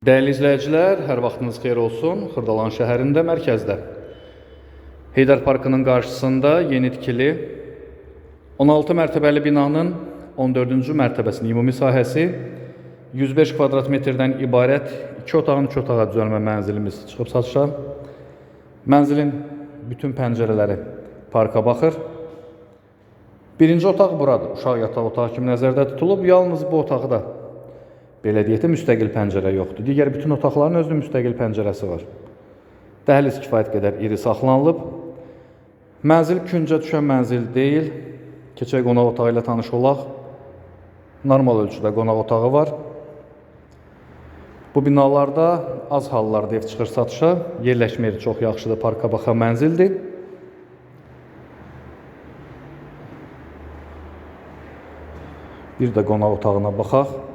Dəyərli izləyicilər, hər vaxtınız xeyir olsun. Xırdalan şəhərində, mərkəzdə. Heydər Parkının qarşısında yeni tikili 16 mərtəbəli binanın 14-cü mərtəbəsinin ümumi sahəsi 105 kvadrat metrdən ibarət 2 otağın 2 otağa düzəlmə mənzilimiz çıxıb satışa. Mənzilin bütün pəncərələri parka baxır. Birinci otaq buradır. Uşaq yataq otağı kimi nəzərdə tutulub. Yalnız bu otaqda belə deyək də müstəqil pəncərə yoxdur. Digər bütün otaqların özünün müstəqil pəncərəsi var. Dəhliz kifayət qədər iri saxlanılıb. Mənzil küncə düşən mənzil deyil. Keçək qonaq otağı ilə tanış olaq. Normal ölçüdə qonaq otağı var. Bu binalarda az hallarda ev çıxır satışa. Yerləşmə yeri çox yaxşıdır, parka baxan mənzildir. Bir də qonaq otağına baxaq.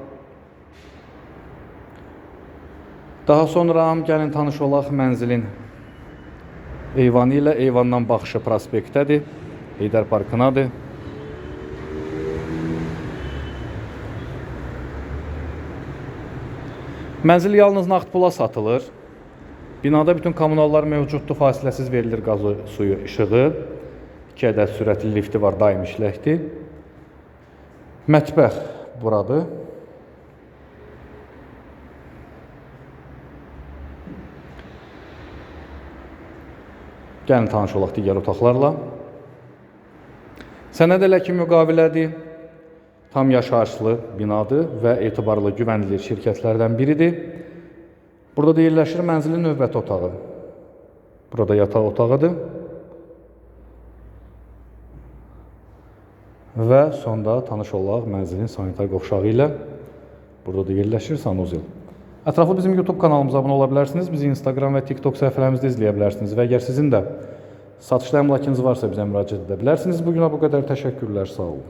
Daha sonra gəlin tanış olaq mənzilin eyvanı ilə. Eyvandan baxışı prospektdədir. Heydər Parkınadır. Mənzil yalnız nağd pula satılır. Binada bütün kommunallar mövcuddur, fasiləsiz verilir qazı, suyu, işığı. 2 ədəd sürətli lifti var, daim işləkdir. Mətbəx buradır. Gəlin tanış olaq digər otaqlarla. Sənəd elə ki müqavilədir. Tam yaşayışlı binadır və etibarlı güvənilir şirkətlərdən biridir. Burada da yerləşir mənzilin növbəti otağı. Burada yataq otağıdır. Və sonda tanış olaq mənzilin sanitar qovşağı ilə. Burada da yerləşir sanuzel. Ətraflı bizim YouTube kanalımıza abunə ola bilərsiniz. Bizi Instagram və TikTok səhifələrimizdə izləyə bilərsiniz. Və əgər sizin də satışda əmlakınız varsa bizə müraciət edə bilərsiniz. Bu günə bu qədər təşəkkürlər, sağ olun.